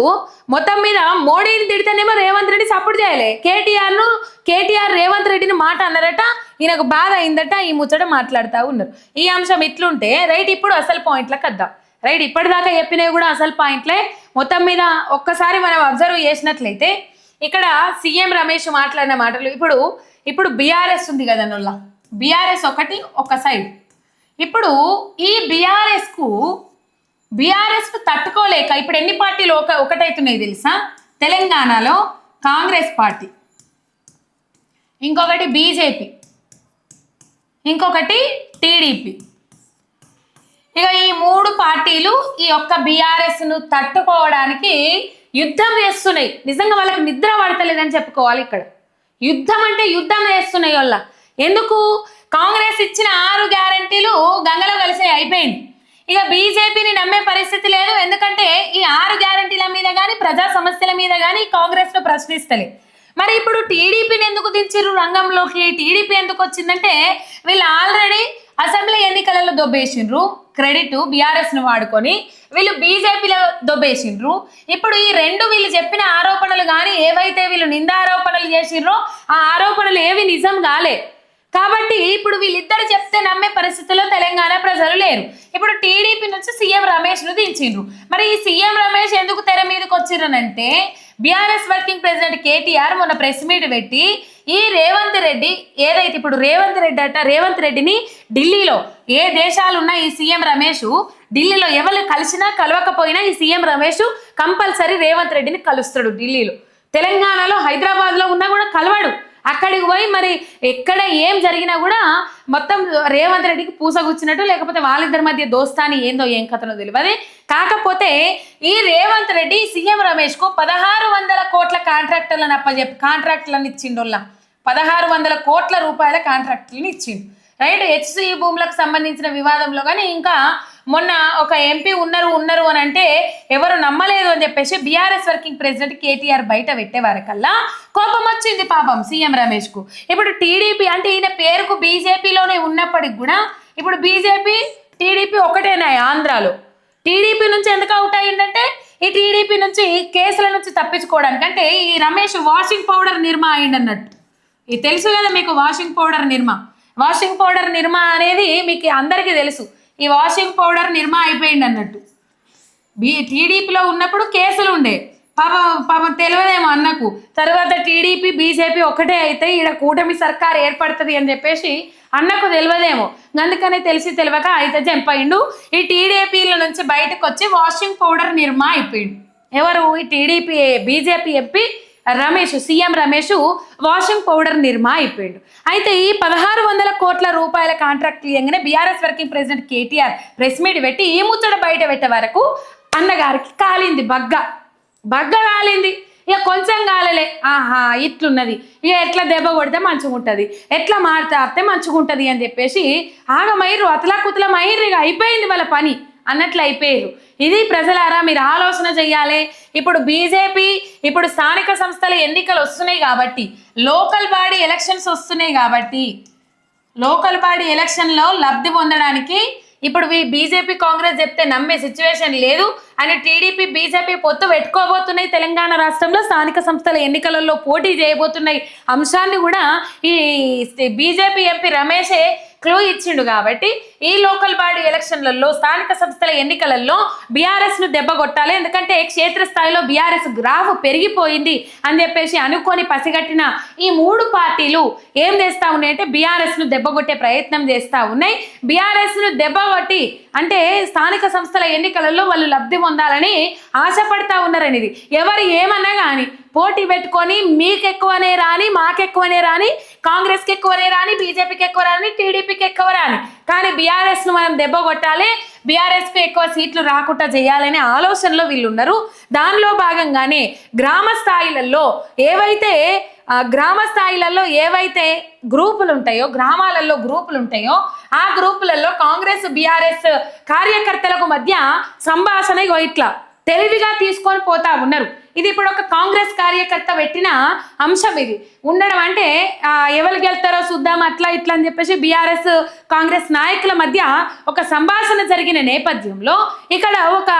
Speaker 1: మొత్తం మీద మోడీని తిడితేనేమో రేవంత్ రెడ్డి సపోర్ట్ చేయలే. కేటీఆర్ను కేటీఆర్ రేవంత్ రెడ్డిని మాట అన్నారట ఈయనకు బాధ అయిందట ఈ ముచ్చట మాట్లాడుతూ ఉన్నారు. ఈ అంశం ఇట్లుంటే రైట్ ఇప్పుడు అసలు పాయింట్లకు వద్దాం. రైట్ ఇప్పటిదాకా చెప్పినవి కూడా అసలు పాయింట్లే. మొత్తం మీద ఒక్కసారి మనం అబ్జర్వ్ చేసినట్లయితే ఇక్కడ సీఎం రమేష్ మాట్లాడిన మాటలు ఇప్పుడు ఇప్పుడు బీఆర్ఎస్ ఉంది కదా నొల్ల. బీఆర్ఎస్ ఒకటి ఒక సైడ్ ఇప్పుడు ఈ బీఆర్ఎస్కు బీఆర్ఎస్కు బీఆర్ఎస్ తట్టుకోలేక ఇప్పుడు ఎన్ని పార్టీలు ఒక ఒకటైతున్నాయి తెలుసా? తెలంగాణలో కాంగ్రెస్ పార్టీ. ఇంకొకటి బీజేపీ. ఇంకొకటి టీడీపీ. ఇక ఈ మూడు పార్టీలు ఈ యొక్క బీఆర్ఎస్ను తట్టుకోవడానికి యుద్ధం చేస్తున్నాయి. నిజంగా వాళ్ళకి నిద్ర పడతలేదని చెప్పుకోవాలి ఇక్కడ. యుద్ధం అంటే యుద్ధం చేస్తున్నాయి వాళ్ళ. ఎందుకు? కాంగ్రెస్ ఇచ్చిన ఆరు గ్యారంటీలు గంగలో కలిసి అయిపోయింది. ఇక బీజేపీని నమ్మే పరిస్థితి లేదు. ఎందుకంటే ఈ ఆరు గ్యారంటీల మీద కానీ ప్రజా సమస్యల మీద కానీ కాంగ్రెస్ను ప్రశ్నిస్తలే. మరి ఇప్పుడు టీడీపీని ఎందుకు దించారు రంగంలోకి? టీడీపీ ఎందుకు వచ్చిందంటే వీళ్ళు ఆల్రెడీ అసెంబ్లీ ఎన్నికలలో దొబ్బేసిండ్రు. క్రెడిట్ బీఆర్ఎస్ను వాడుకొని వీళ్ళు బీజేపీలో దొబ్బేసిండ్రు. ఇప్పుడు ఈ రెండు వీళ్ళు చెప్పిన ఆరోపణలు కానీ ఏవైతే వీళ్ళు నిందారోపణలు చేసిండ్రో ఆ ఆరోపణలు ఏవి నిజం కాలే. కాబట్టి ఇప్పుడు వీళ్ళిద్దరు చెప్తే నమ్మే పరిస్థితుల్లో తెలంగాణ ప్రజలు లేరు. ఇప్పుడు టీడీపీ నుంచి సీఎం రమేష్ను దించిండ్రు. మరి ఈ సీఎం రమేష్ ఎందుకు తెర మీదకి వచ్చిరనంటే బీఆర్ఎస్ వర్కింగ్ ప్రెసిడెంట్ కేటీఆర్ మొన్న ప్రెస్ మీట్ పెట్టి ఈ రేవంత్ రెడ్డి ఏదైతే ఇప్పుడు రేవంత్ రెడ్డి అట రేవంత్ రెడ్డిని ఢిల్లీలో ఏ దేశాలు ఉన్నా ఈ సీఎం రమేష్ ఢిల్లీలో ఎవరు కలిసినా కలవకపోయినా ఈ సీఎం రమేష్ కంపల్సరీ రేవంత్ రెడ్డిని కలుస్తాడు ఢిల్లీలో. తెలంగాణలో హైదరాబాద్లో ఉన్నా కూడా కలవడు. అక్కడికి పోయి మరి ఎక్కడ ఏం జరిగినా కూడా మొత్తం రేవంత్ రెడ్డికి పూసగుచ్చినట్టు లేకపోతే వాళ్ళిద్దరి మధ్య దోస్తాని ఏందో ఏం కథనో తెలియదు. కాకపోతే ఈ రేవంత్ రెడ్డి సీఎం రమేష్కు పదహారు వందల కోట్ల కాంట్రాక్టర్లను అప్పచెప్పి కాంట్రాక్టులను ఇచ్చిండోళ్ళ. పదహారు వందల కోట్ల రూపాయల కాంట్రాక్టులను ఇచ్చిండు. రైట్? హెచ్సి భూములకు సంబంధించిన వివాదంలో కానీ ఇంకా మొన్న ఒక ఎంపీ ఉన్నారు ఉన్నారు అని అంటే ఎవరు నమ్మలేదు అని చెప్పేసి బీఆర్ఎస్ వర్కింగ్ ప్రెసిడెంట్ కేటీఆర్ బయట పెట్టేవారికల్లా కోపం వచ్చింది పాపం సీఎం రమేష్కు ఇప్పుడు టీడీపీ అంటే ఈయన పేరుకు బీజేపీలోనే ఉన్నప్పటికి కూడా ఇప్పుడు బీజేపీ టీడీపీ ఒకటేనా ఆంధ్రాలో? టీడీపీ నుంచి ఎందుకు అవుట్ అయ్యిందంటే ఈ టీడీపీ నుంచి కేసుల నుంచి తప్పించుకోవడానికి. అంటే ఈ రమేష్ వాషింగ్ పౌడర్ నిర్మా అయింది అన్నట్టు ఇది తెలుసు కదా మీకు washing powder Nirma. Washing powder Nirma అనేది మీకు అందరికీ తెలుసు. ఈ వాషింగ్ పౌడర్ నిర్మా అయిపోయింది అన్నట్టు. బీ టీడీపీలో ఉన్నప్పుడు కేసులు ఉండే. పాప పాపం తెలియదేమో అన్నకు. తర్వాత టీడీపీ బీజేపీ ఒకటే అయితే ఈడ కూటమి సర్కార్ ఏర్పడుతుంది అని చెప్పేసి అన్నకు తెలియదేమో. అందుకనే తెలిసి తెలియక అయితే జంపయిండు ఈ టీడీపీల నుంచి బయటకు వచ్చి వాషింగ్ పౌడర్ నిర్మా అయిపోయిండు. ఎవరు? ఈ TDP BJP MP Ramesh CM Ramesh washing powder Nirma అయిపోయిండు. అయితే ఈ పదహారు వందల కోట్ల రూపాయల కాంట్రాక్ట్ ఇవ్వగానే BRS working president KTR press meet పెట్టి ఈ ముచ్చట బయట పెట్టే వరకు అన్నగారికి కాలింది బగ్గ. బగ్గ కాలింది. ఇక కొంచెం కాలలే. ఆహా ఇట్లున్నది. ఇక ఎట్లా దెబ్బ కొడితే మంచిగా ఉంటుంది. ఎట్లా మాట్లాడితే మంచిగా ఉంటుంది అని చెప్పేసి ఆగమైర్రు అతలా కుతలం అయిర్రు ఇక అయిపోయింది వాళ్ళ పని. అన్నట్లు అయిపోయారు. ఇది ప్రజలారా మీరు ఆలోచన చెయ్యాలి. ఇప్పుడు బీజేపీ ఇప్పుడు స్థానిక సంస్థల ఎన్నికలు వస్తున్నాయి కాబట్టి లోకల్ బాడీ ఎలక్షన్స్ వస్తున్నాయి కాబట్టి లోకల్ బాడీ ఎలక్షన్లో లబ్ధి పొందడానికి ఇప్పుడు ఈ బీజేపీ కాంగ్రెస్ చెప్తే నమ్మే సిచ్యువేషన్ లేదు అని టీడీపీ బీజేపీ పొత్తు పెట్టుకోబోతున్నాయి తెలంగాణ రాష్ట్రంలో. స్థానిక సంస్థల ఎన్నికలలో పోటీ చేయబోతున్నాయి అంశాన్ని కూడా ఈ బీజేపీ ఎంపీ రమేషే క్లూ ఇచ్చిండు కాబట్టి ఈ లోకల్ బాడీ ఎలక్షన్లలో స్థానిక సంస్థల ఎన్నికలలో బీఆర్ఎస్ను దెబ్బ కొట్టాలి. ఎందుకంటే క్షేత్రస్థాయిలో బీఆర్ఎస్ గ్రాఫ్ పెరిగిపోయింది అని చెప్పేసి అనుకొని పసిగట్టిన ఈ మూడు పార్టీలు ఏం చేస్తా ఉన్నాయి అంటే బీఆర్ఎస్ను దెబ్బ కొట్టే ప్రయత్నం చేస్తా ఉన్నాయి. బీఆర్ఎస్ను దెబ్బ కొట్టి అంటే స్థానిక సంస్థల ఎన్నికలలో వాళ్ళు లబ్ధి పొందాలని ఆశపడతా ఉన్నారనేది. ఎవరు ఏమన్నా కానీ పోటీ పెట్టుకొని మీకు ఎక్కువనే రాని మాకెక్కువనే రాని కాంగ్రెస్కి ఎక్కువనే రాని బీజేపీకి ఎక్కువ రాని టీడీపీకి ఎక్కువ రాని కానీ బీఆర్ఎస్ను మనం దెబ్బ కొట్టాలి బీఆర్ఎస్కు ఎక్కువ సీట్లు రాకుండా చేయాలనే ఆలోచనలో వీళ్ళు ఉన్నారు దానిలో భాగంగానే గ్రామ స్థాయిలలో ఏవైతే గ్రామ స్థాయిలలో ఏవైతే గ్రూపులు ఉంటాయో గ్రామాలలో గ్రూపులు ఉంటాయో ఆ గ్రూపులలో కాంగ్రెస్ బీఆర్ఎస్ కార్యకర్తలకు మధ్య సంభాషణ ఇట్లా తెలివిగా తీసుకొని పోతా ఉన్నారు. ఇది ఇప్పుడు ఒక కాంగ్రెస్ కార్యకర్త పెట్టిన అంశం ఇది. ఉండడం అంటే ఎవరు గెలుతారో చూద్దాం అట్లా ఇట్లా అని చెప్పేసి బీఆర్ఎస్ కాంగ్రెస్ నాయకుల మధ్య ఒక సంభాషణ జరిగిన నేపథ్యంలో ఇక్కడ ఒక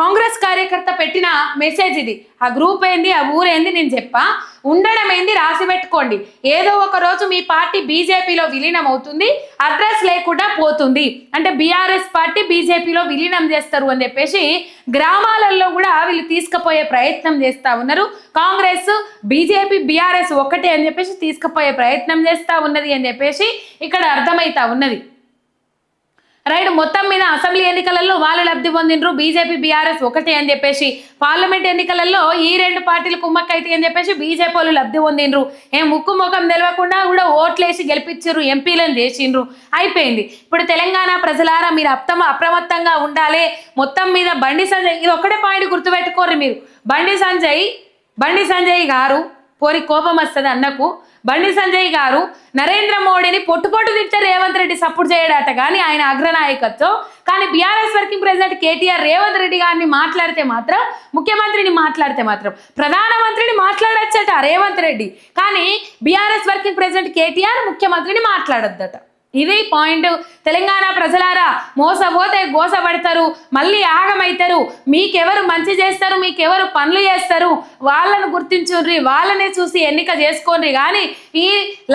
Speaker 1: కాంగ్రెస్ కార్యకర్త పెట్టిన మెసేజ్ ఇది. ఆ గ్రూప్ ఏంది ఆ ఊరేంది నేను చెప్పా? ఉండడం ఏంది రాసి పెట్టుకోండి. ఏదో ఒక రోజు మీ పార్టీ బీజేపీలో విలీనం అవుతుంది అడ్రస్ లేకుండా పోతుంది. అంటే బీఆర్ఎస్ పార్టీ బీజేపీలో విలీనం చేస్తారు అని చెప్పేసి గ్రామాలలో కూడా వీళ్ళు తీసుకుపోయే ప్రయత్నం చేస్తూ ఉన్నారు. కాంగ్రెస్ బీజేపీ బీఆర్ఎస్ ఒకటే అని చెప్పేసి తీసుకుపోయే ప్రయత్నం చేస్తూ ఉన్నది అని చెప్పేసి ఇక్కడ అర్థమవుతా ఉన్నది. రైట్ మొత్తం మీద అసెంబ్లీ ఎన్నికలలో వాళ్ళు లబ్ధి పొందినరు బీజేపీ బీఆర్ఎస్ ఒకటే అని చెప్పేసి పార్లమెంట్ ఎన్నికలలో ఈ రెండు పార్టీలు కుమ్మక్కైతే అని చెప్పేసి బీజేపీ వాళ్ళు లబ్ధి పొందినరు ఏం ముక్కు ముఖం తెలియకుండా కూడా ఓట్లేసి గెలిపించారు ఎంపీలను చేసిండ్రు. అయిపోయింది. ఇప్పుడు తెలంగాణ ప్రజలారా మీరు అప్తమ అప్రమత్తంగా ఉండాలి. మొత్తం మీద బండి సంజయ్ ఇది ఒకటే పాయింట్ గుర్తుపెట్టుకోరు మీరు. బండి సంజయ్ బండి సంజయ్ గారు పోరి కోపం వస్తుంది అన్నకు. బండి సంజయ్ గారు నరేంద్ర మోడీని పొట్టుపొట్టు పొట్టు తిట్టే రేవంత్ రెడ్డి సపోర్ట్ చేయడట కానీ ఆయన అగ్రనాయకత్వం. కానీ BRS working president KTR Revanth Reddy గారిని మాట్లాడితే మాత్రం ముఖ్యమంత్రిని మాట్లాడితే మాత్రం ప్రధానమంత్రిని మాట్లాడచ్చట రేవంత్ రెడ్డి. కానీ బీఆర్ఎస్ వర్కింగ్ ప్రెసిడెంట్ కేటీఆర్ ముఖ్యమంత్రిని మాట్లాడొద్దట. ఇది పాయింట్. తెలంగాణ ప్రజలారా మోసపోతే గోసపడతారు మళ్ళీ ఆగమైతారు. మీకెవరు మంచి చేస్తారు మీకెవరు పనులు చేస్తారు వాళ్ళను గుర్తించుర్రి వాళ్ళనే చూసి ఎన్నిక చేసుకోండి కానీ ఈ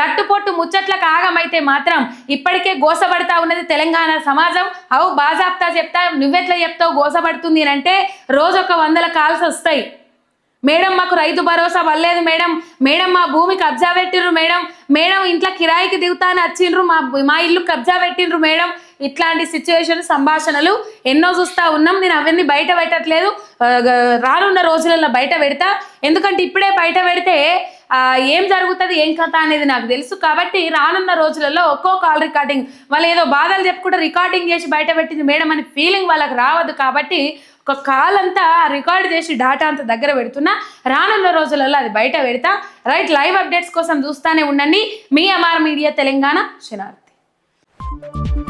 Speaker 1: లట్టుపొట్టు ముచ్చట్లకు ఆగమైతే మాత్రం ఇప్పటికే గోసపడతా ఉన్నది తెలంగాణ సమాజం. అవు బాజాప్తా చెప్తా నువ్వెట్లా చెప్తావు గోసపడుతుంది అని అంటే రోజు ఒక వందల కాల్స్ వస్తాయి. మేడం మాకు రైతు భరోసా వల్లేదు మేడం. మేడం మా భూమి కబ్జా పెట్టిండ్రు మేడం. మేడం ఇంట్లో కిరాయికి దిగుతా అని వచ్చిండ్రు మా మా ఇల్లు కబ్జా పెట్టిండ్రు మేడం. ఇట్లాంటి సిచ్యువేషన్ సంభాషణలు ఎన్నో చూస్తా ఉన్నాం. నేను అవన్నీ బయట పెట్టట్లేదు. రానున్న రోజులలో బయట పెడతా. ఎందుకంటే ఇప్పుడే బయట పెడితే ఏం జరుగుతుంది ఏం కథ అనేది నాకు తెలుసు. కాబట్టి రానున్న రోజులలో ఒక్కో కాల్ రికార్డింగ్. వాళ్ళు ఏదో బాధలు చెప్పుకుంటే రికార్డింగ్ చేసి బయట పెట్టింది మేడం అని ఫీలింగ్ వాళ్ళకి రావద్దు. కాబట్టి ఒక కాల్ అంతా రికార్డ్ చేసి డేటా అంతా దగ్గర పెడుతున్నా రానున్న రోజులలో అది బయట పెడతా రైట్ లైవ్ అప్డేట్స్ కోసం చూస్తానే ఉండండి. మీ అమార్ మీడియా తెలంగాణ శనార్థి